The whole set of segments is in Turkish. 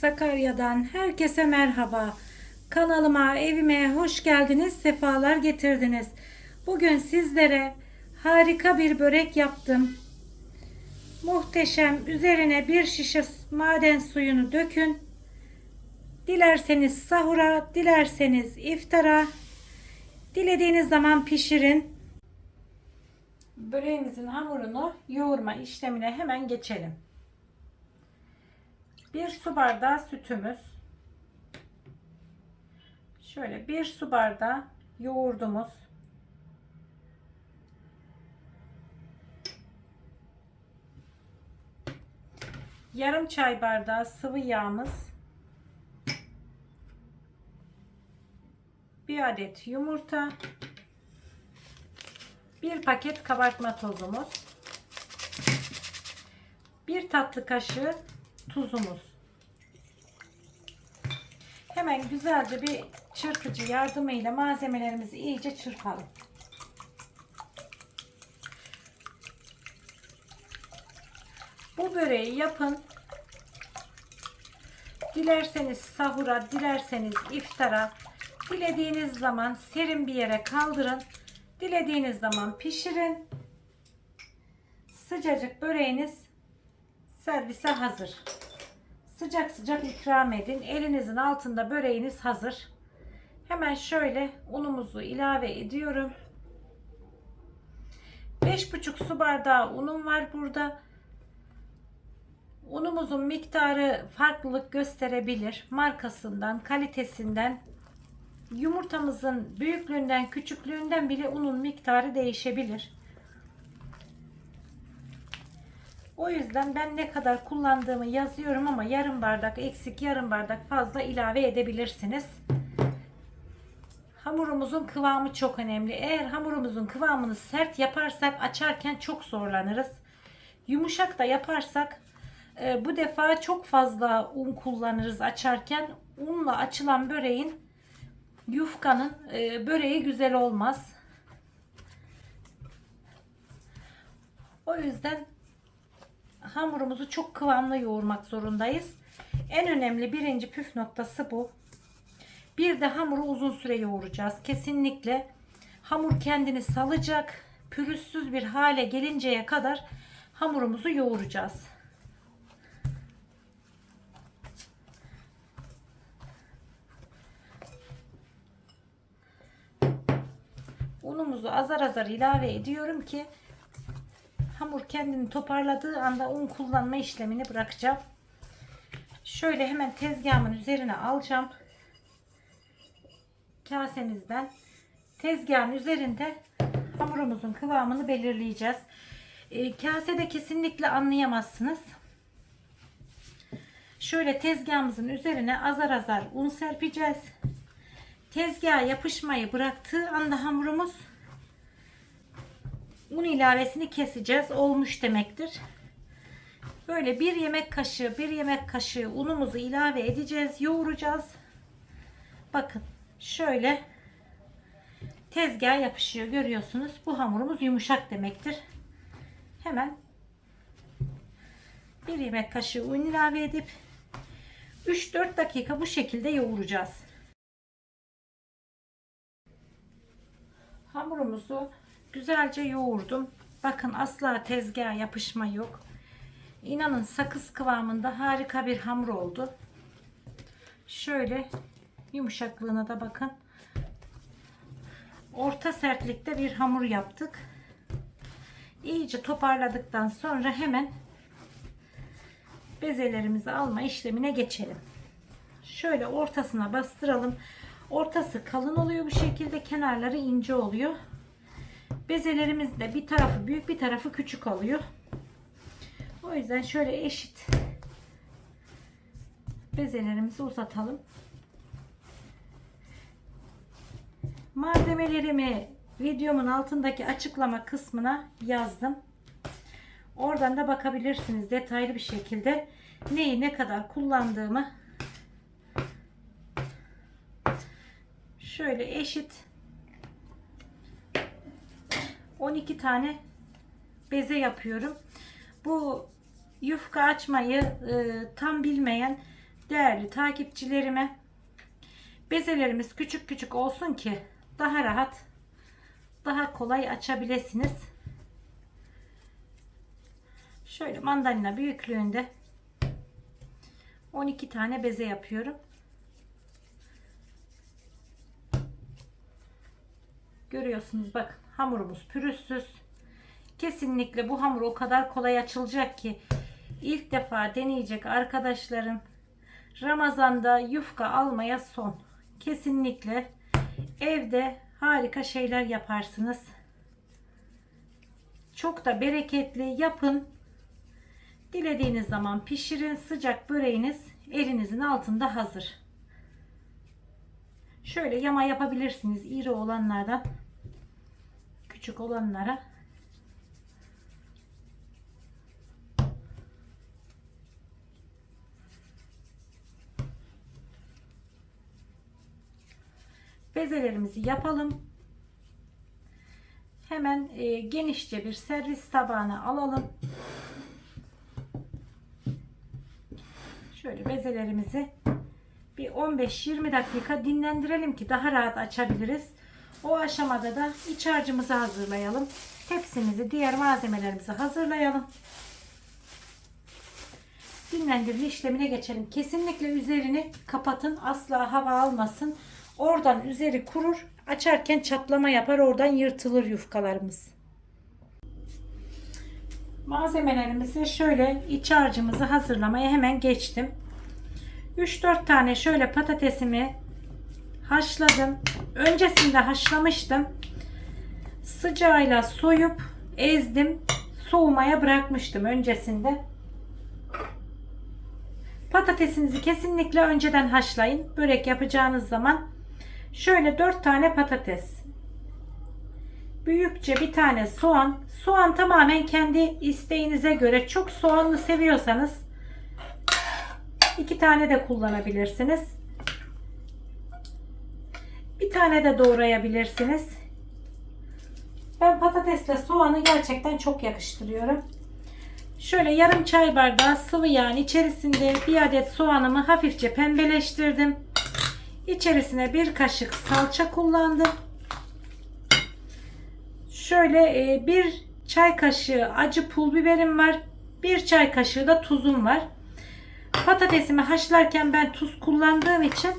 Sakarya'dan herkese merhaba. Kanalıma, evime hoş geldiniz, sefalar getirdiniz. Bugün sizlere harika bir börek yaptım. Muhteşem. Üzerine bir şişe maden suyunu dökün. Dilerseniz sahura, dilerseniz iftara, dilediğiniz zaman pişirin. Böreğimizin hamurunu yoğurma işlemine hemen geçelim. Bir su bardağı sütümüz. Şöyle bir su bardağı yoğurdumuz. Yarım çay bardağı sıvı yağımız. Bir adet yumurta. Bir paket kabartma tozumuz. Bir tatlı kaşığı tuzumuz. Hemen güzelce bir çırpıcı yardımıyla malzemelerimizi iyice çırpalım. Bu böreği yapın. Dilerseniz sahura, dilerseniz iftara, dilediğiniz zaman serin bir yere kaldırın. Dilediğiniz zaman pişirin. Sıcacık böreğiniz servise hazır. Sıcak sıcak ikram edin. Elinizin altında böreğiniz hazır. Hemen şöyle unumuzu ilave ediyorum. 5,5 su bardağı unum var burada. Unumuzun miktarı farklılık gösterebilir. Markasından, kalitesinden, yumurtamızın büyüklüğünden, küçüklüğünden bile unun miktarı değişebilir. O yüzden ben ne kadar kullandığımı yazıyorum ama yarım bardak eksik, yarım bardak fazla ilave edebilirsiniz. Hamurumuzun kıvamı çok önemli. Eğer hamurumuzun kıvamını sert yaparsak açarken çok zorlanırız. Yumuşak da yaparsak e, bu defa çok fazla un kullanırız açarken. Unla açılan böreğin yufkanın e, böreği güzel olmaz. O yüzden hamurumuzu çok kıvamlı yoğurmak zorundayız. En önemli birinci püf noktası bu. Bir de hamuru uzun süre yoğuracağız. Kesinlikle hamur kendini salacak. Pürüzsüz bir hale gelinceye kadar hamurumuzu yoğuracağız. Unumuzu azar azar ilave ediyorum ki hamur kendini toparladığı anda un kullanma işlemini bırakacağım. Şöyle hemen tezgahımın üzerine alacağım. Kasemizden tezgahın üzerinde hamurumuzun kıvamını belirleyeceğiz. E, kasede kesinlikle anlayamazsınız. Şöyle tezgahımızın üzerine azar azar un serpeceğiz. Tezgaha yapışmayı bıraktığı anda hamurumuz un ilavesini keseceğiz. Olmuş demektir. Böyle bir yemek kaşığı, bir yemek kaşığı unumuzu ilave edeceğiz. Yoğuracağız. Bakın şöyle tezgaha yapışıyor. Görüyorsunuz. Bu hamurumuz yumuşak demektir. Hemen bir yemek kaşığı un ilave edip 3-4 dakika bu şekilde yoğuracağız. Hamurumuzu güzelce yoğurdum. Bakın asla tezgaha yapışma yok. İnanın sakız kıvamında harika bir hamur oldu. Şöyle yumuşaklığına da bakın. Orta sertlikte bir hamur yaptık. İyice toparladıktan sonra hemen bezelerimizi alma işlemine geçelim. Şöyle ortasına bastıralım. Ortası kalın oluyor bu şekilde. Kenarları ince oluyor. Bezelerimiz de bir tarafı büyük bir tarafı küçük oluyor. O yüzden şöyle eşit bezelerimizi uzatalım. Malzemelerimi videomun altındaki açıklama kısmına yazdım. Oradan da bakabilirsiniz detaylı bir şekilde neyi ne kadar kullandığımı şöyle eşit 12 tane beze yapıyorum. Bu yufka açmayı e, tam bilmeyen değerli takipçilerime bezelerimiz küçük küçük olsun ki daha rahat daha kolay açabilirsiniz. Şöyle mandalina büyüklüğünde 12 tane beze yapıyorum. Görüyorsunuz bak hamurumuz pürüzsüz. Kesinlikle bu hamur o kadar kolay açılacak ki ilk defa deneyecek arkadaşlarım Ramazan'da yufka almaya son. Kesinlikle evde harika şeyler yaparsınız. Çok da bereketli yapın. Dilediğiniz zaman pişirin. Sıcak böreğiniz elinizin altında hazır. Şöyle yama yapabilirsiniz. İri olanlardan küçük olanlara. Bezelerimizi yapalım. Hemen e, genişçe bir servis tabağına alalım. Şöyle bezelerimizi bir 15-20 dakika dinlendirelim ki daha rahat açabiliriz. O aşamada da iç harcımızı hazırlayalım. Tepsimizi, diğer malzemelerimizi hazırlayalım. Dinlendirme işlemine geçelim. Kesinlikle üzerini kapatın. Asla hava almasın. Oradan üzeri kurur. Açarken çatlama yapar. Oradan yırtılır yufkalarımız. Malzemelerimizi şöyle iç harcımızı hazırlamaya hemen geçtim. 3-4 tane şöyle patatesimi haşladım. Öncesinde haşlamıştım. Sıcağıyla soyup ezdim. Soğumaya bırakmıştım öncesinde. Patatesinizi kesinlikle önceden haşlayın. Börek yapacağınız zaman şöyle 4 tane patates. Büyükçe bir tane soğan. Soğan tamamen kendi isteğinize göre. Çok soğanlı seviyorsanız iki tane de kullanabilirsiniz. Bir tane de doğrayabilirsiniz. Ben patatesle soğanı gerçekten çok yakıştırıyorum. Şöyle yarım çay bardağı sıvı yağın içerisinde bir adet soğanımı hafifçe pembeleştirdim. İçerisine bir kaşık salça kullandım. Şöyle e, bir çay kaşığı acı pul biberim var. Bir çay kaşığı da tuzum var. Patatesimi haşlarken ben tuz kullandığım için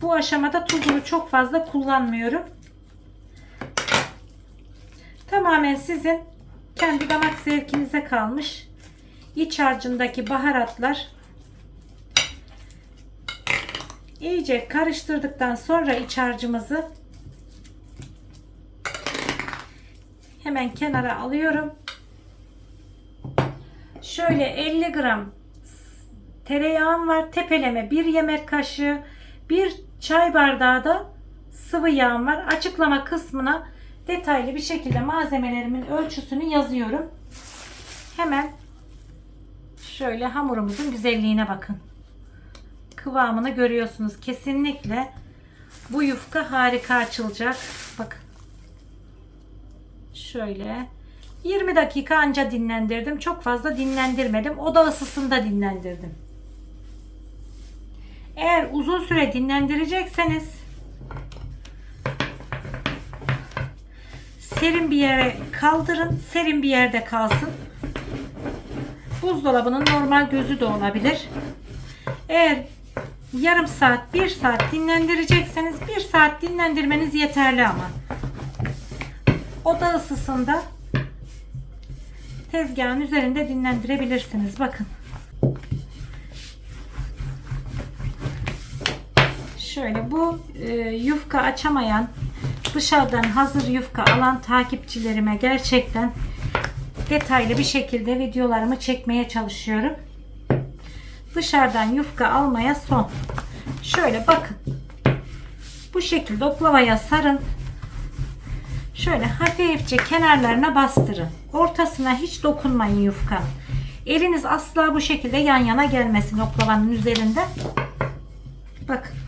bu aşamada tuzunu çok fazla kullanmıyorum. Tamamen sizin kendi damak zevkinize kalmış. İç harcındaki baharatlar iyice karıştırdıktan sonra iç harcımızı hemen kenara alıyorum. Şöyle 50 gram tereyağım var. Tepeleme bir yemek kaşığı, bir çay bardağı da sıvı yağım var. Açıklama kısmına detaylı bir şekilde malzemelerimin ölçüsünü yazıyorum. Hemen şöyle hamurumuzun güzelliğine bakın. Kıvamını görüyorsunuz. Kesinlikle bu yufka harika açılacak. Bakın. Şöyle 20 dakika anca dinlendirdim. Çok fazla dinlendirmedim. Oda ısısında dinlendirdim. Eğer uzun süre dinlendirecekseniz serin bir yere kaldırın. Serin bir yerde kalsın. Buzdolabının normal gözü de olabilir. Eğer yarım saat, bir saat dinlendirecekseniz bir saat dinlendirmeniz yeterli ama. Oda ısısında tezgahın üzerinde dinlendirebilirsiniz. Bakın. Şöyle bu e, yufka açamayan dışarıdan hazır yufka alan takipçilerime gerçekten detaylı bir şekilde videolarımı çekmeye çalışıyorum. Dışarıdan yufka almaya son. Şöyle bakın. Bu şekilde oklavaya sarın. Şöyle hafifçe kenarlarına bastırın. Ortasına hiç dokunmayın yufka. Eliniz asla bu şekilde yan yana gelmesin oklavanın üzerinde. Bakın.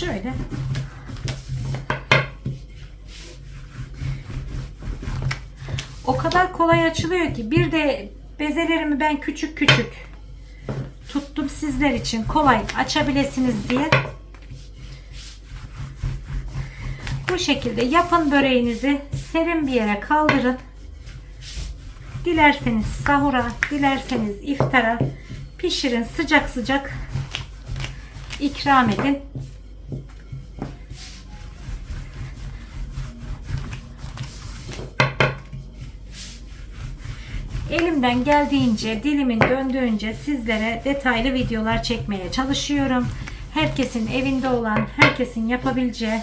Şöyle. O kadar kolay açılıyor ki bir de bezelerimi ben küçük küçük sizler için kolay açabilirsiniz diye bu şekilde yapın böreğinizi serin bir yere kaldırın. Dilerseniz sahura, dilerseniz iftara pişirin sıcak sıcak ikram edin. Elimden geldiğince, dilimin döndüğünce sizlere detaylı videolar çekmeye çalışıyorum. Herkesin evinde olan, herkesin yapabileceği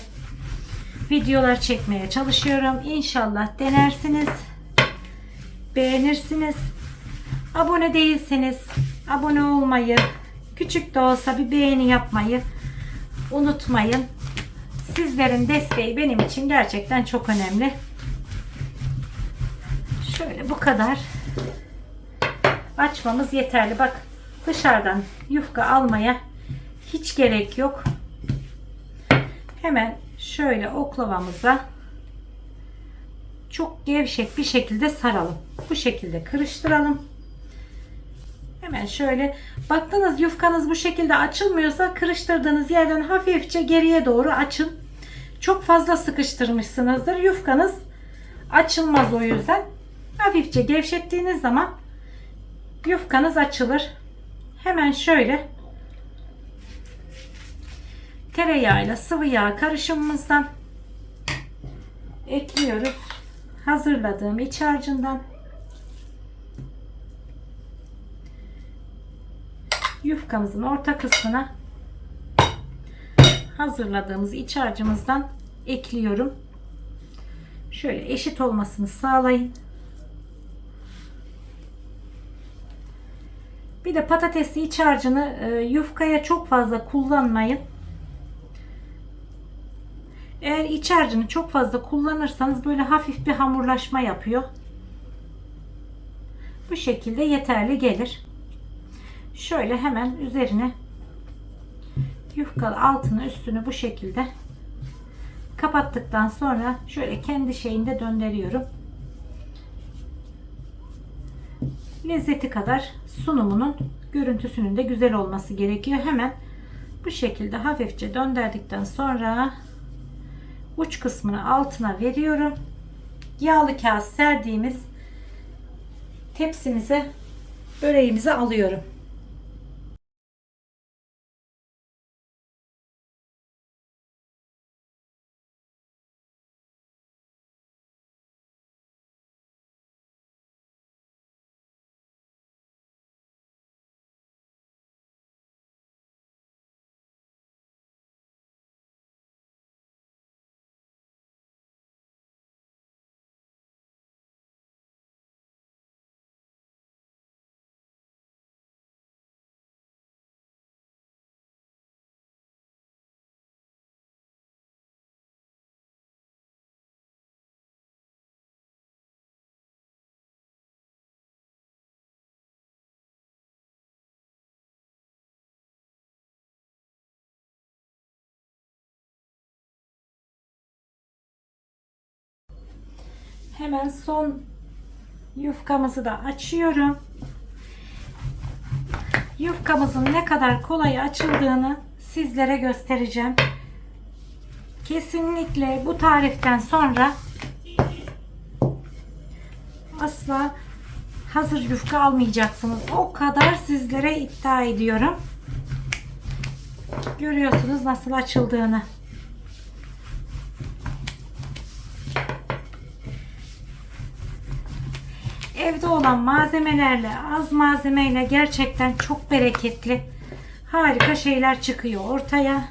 videolar çekmeye çalışıyorum. İnşallah denersiniz. Beğenirsiniz. Abone değilseniz abone olmayı, küçük de olsa bir beğeni yapmayı unutmayın. Sizlerin desteği benim için gerçekten çok önemli. Şöyle bu kadar açmamız yeterli. Bak dışarıdan yufka almaya hiç gerek yok. Hemen şöyle oklavamıza çok gevşek bir şekilde saralım. Bu şekilde kırıştıralım. Hemen şöyle baktınız yufkanız bu şekilde açılmıyorsa kırıştırdığınız yerden hafifçe geriye doğru açın. Çok fazla sıkıştırmışsınızdır. Yufkanız açılmaz o yüzden. Hafifçe gevşettiğiniz zaman yufkanız açılır. Hemen şöyle tereyağıyla sıvı yağ karışımımızdan ekliyoruz. Hazırladığım iç harcından yufkamızın orta kısmına hazırladığımız iç harcımızdan ekliyorum. Şöyle eşit olmasını sağlayın. Bir de patatesli iç harcını e, yufkaya çok fazla kullanmayın. Eğer iç harcını çok fazla kullanırsanız böyle hafif bir hamurlaşma yapıyor. Bu şekilde yeterli gelir. Şöyle hemen üzerine yufka altını üstünü bu şekilde kapattıktan sonra şöyle kendi şeyinde döndürüyorum. Lezzeti kadar sunumunun görüntüsünün de güzel olması gerekiyor. Hemen bu şekilde hafifçe döndürdükten sonra uç kısmını altına veriyorum. Yağlı kağıt serdiğimiz tepsimize böreğimizi alıyorum. Hemen son yufkamızı da açıyorum. Yufkamızın ne kadar kolay açıldığını sizlere göstereceğim. Kesinlikle bu tariften sonra asla hazır yufka almayacaksınız. O kadar sizlere iddia ediyorum. Görüyorsunuz nasıl açıldığını. Evde olan malzemelerle az malzemeyle gerçekten çok bereketli harika şeyler çıkıyor ortaya.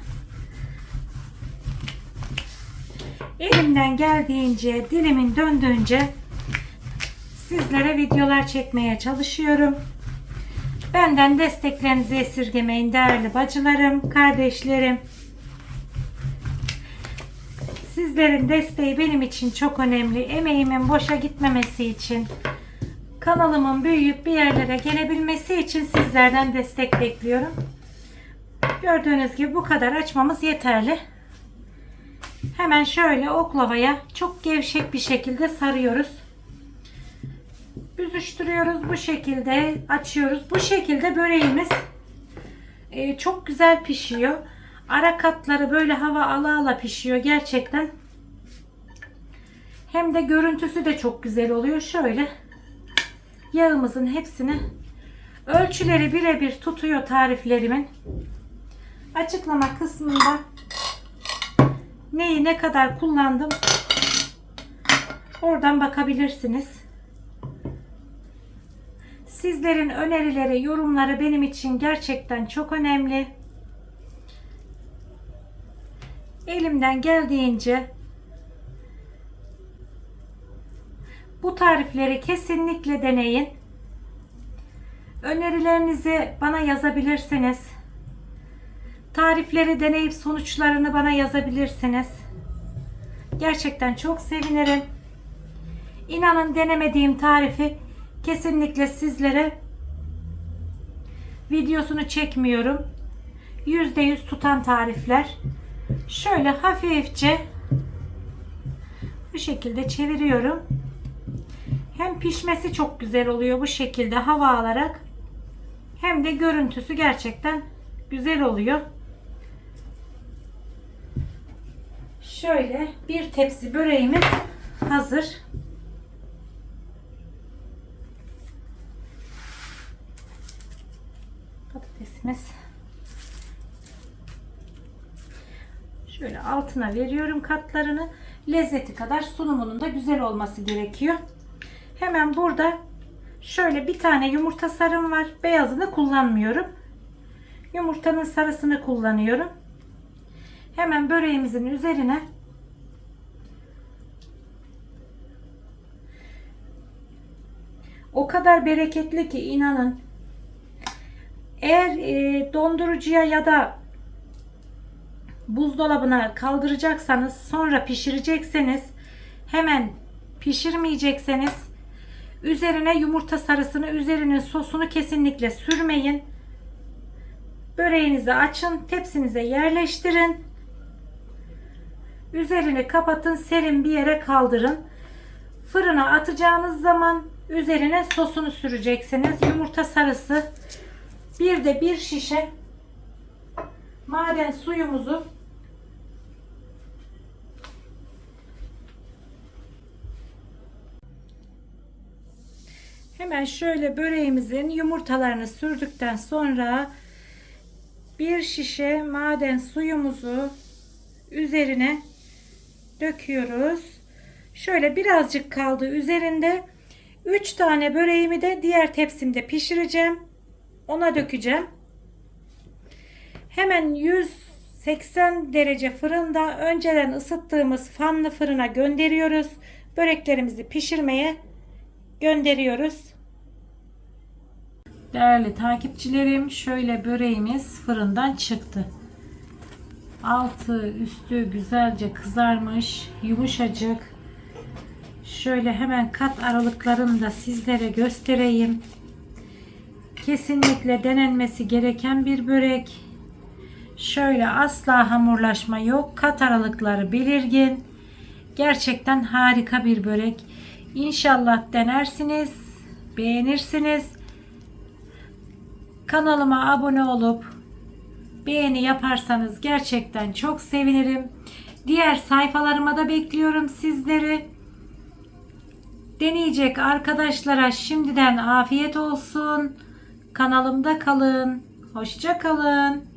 Elimden geldiğince, dilimin döndüğünce sizlere videolar çekmeye çalışıyorum. Benden desteklerinizi esirgemeyin değerli bacılarım, kardeşlerim. Sizlerin desteği benim için çok önemli. Emeğimin boşa gitmemesi için kanalımın büyüyüp bir yerlere gelebilmesi için sizlerden destek bekliyorum. Gördüğünüz gibi bu kadar açmamız yeterli. Hemen şöyle oklavaya çok gevşek bir şekilde sarıyoruz. Büzüştürüyoruz bu şekilde açıyoruz. Bu şekilde böreğimiz e, çok güzel pişiyor. Ara katları böyle hava ala ala pişiyor gerçekten. Hem de görüntüsü de çok güzel oluyor. Şöyle yağımızın hepsini ölçüleri birebir tutuyor tariflerimin. Açıklama kısmında neyi ne kadar kullandım oradan bakabilirsiniz. Sizlerin önerileri, yorumları benim için gerçekten çok önemli. Elimden geldiğince bu tarifleri kesinlikle deneyin. Önerilerinizi bana yazabilirsiniz. Tarifleri deneyip sonuçlarını bana yazabilirsiniz. Gerçekten çok sevinirim. İnanın denemediğim tarifi kesinlikle sizlere videosunu çekmiyorum. %100 tutan tarifler. Şöyle hafifçe bu şekilde çeviriyorum. Hem pişmesi çok güzel oluyor bu şekilde hava alarak hem de görüntüsü gerçekten güzel oluyor. Şöyle bir tepsi böreğimiz hazır. Patatesimiz. Şöyle altına veriyorum katlarını. Lezzeti kadar sunumunun da güzel olması gerekiyor. Hemen burada şöyle bir tane yumurta sarım var. Beyazını kullanmıyorum. Yumurtanın sarısını kullanıyorum. Hemen böreğimizin üzerine o kadar bereketli ki inanın. Eğer e, dondurucuya ya da buzdolabına kaldıracaksanız sonra pişirecekseniz hemen pişirmeyecekseniz üzerine yumurta sarısını üzerine sosunu kesinlikle sürmeyin. Böreğinizi açın, tepsinize yerleştirin. Üzerini kapatın, serin bir yere kaldırın. Fırına atacağınız zaman üzerine sosunu süreceksiniz. Yumurta sarısı bir de bir şişe maden suyumuzu Hemen şöyle böreğimizin yumurtalarını sürdükten sonra bir şişe maden suyumuzu üzerine döküyoruz. Şöyle birazcık kaldı üzerinde. 3 tane böreğimi de diğer tepsimde pişireceğim. Ona dökeceğim. Hemen 180 derece fırında önceden ısıttığımız fanlı fırına gönderiyoruz. Böreklerimizi pişirmeye gönderiyoruz. Değerli takipçilerim şöyle böreğimiz fırından çıktı. Altı üstü güzelce kızarmış yumuşacık. Şöyle hemen kat aralıklarını da sizlere göstereyim. Kesinlikle denenmesi gereken bir börek. Şöyle asla hamurlaşma yok. Kat aralıkları belirgin. Gerçekten harika bir börek. İnşallah denersiniz, beğenirsiniz. Kanalıma abone olup beğeni yaparsanız gerçekten çok sevinirim. Diğer sayfalarıma da bekliyorum sizleri. Deneyecek arkadaşlara şimdiden afiyet olsun. Kanalımda kalın. Hoşça kalın.